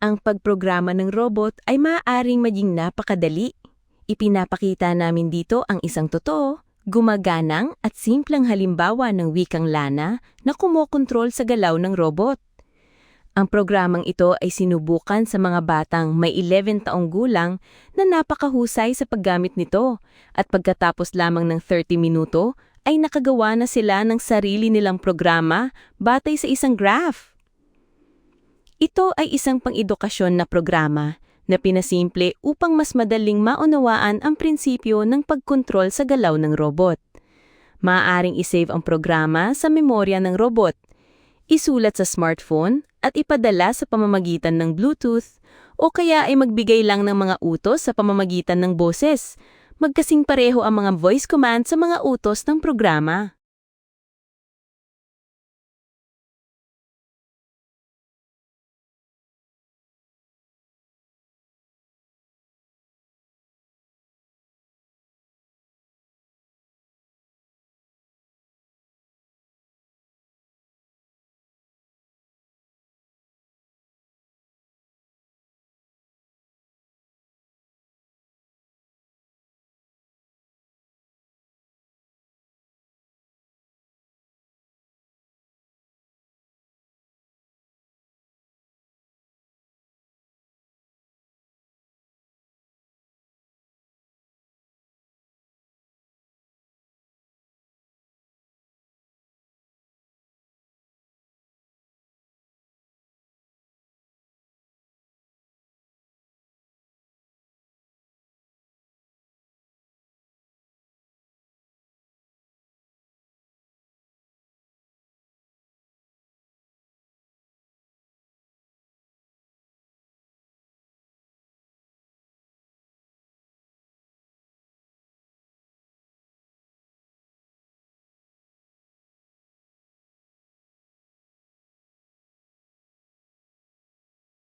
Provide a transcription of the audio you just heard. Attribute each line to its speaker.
Speaker 1: ang pagprograma ng robot ay maaaring maging napakadali. Ipinapakita namin dito ang isang totoo, gumaganang at simpleng halimbawa ng wikang lana na kumokontrol sa galaw ng robot. Ang programang ito ay sinubukan sa mga batang may 11 taong gulang na napakahusay sa paggamit nito at pagkatapos lamang ng 30 minuto ay nakagawa na sila ng sarili nilang programa batay sa isang graph. Ito ay isang pang-edukasyon na programa na pinasimple upang mas madaling maunawaan ang prinsipyo ng pagkontrol sa galaw ng robot. Maaaring isave ang programa sa memorya ng robot, isulat sa smartphone at ipadala sa pamamagitan ng Bluetooth o kaya ay magbigay lang ng mga utos sa pamamagitan ng boses. Magkasing pareho ang mga voice command sa mga utos ng programa.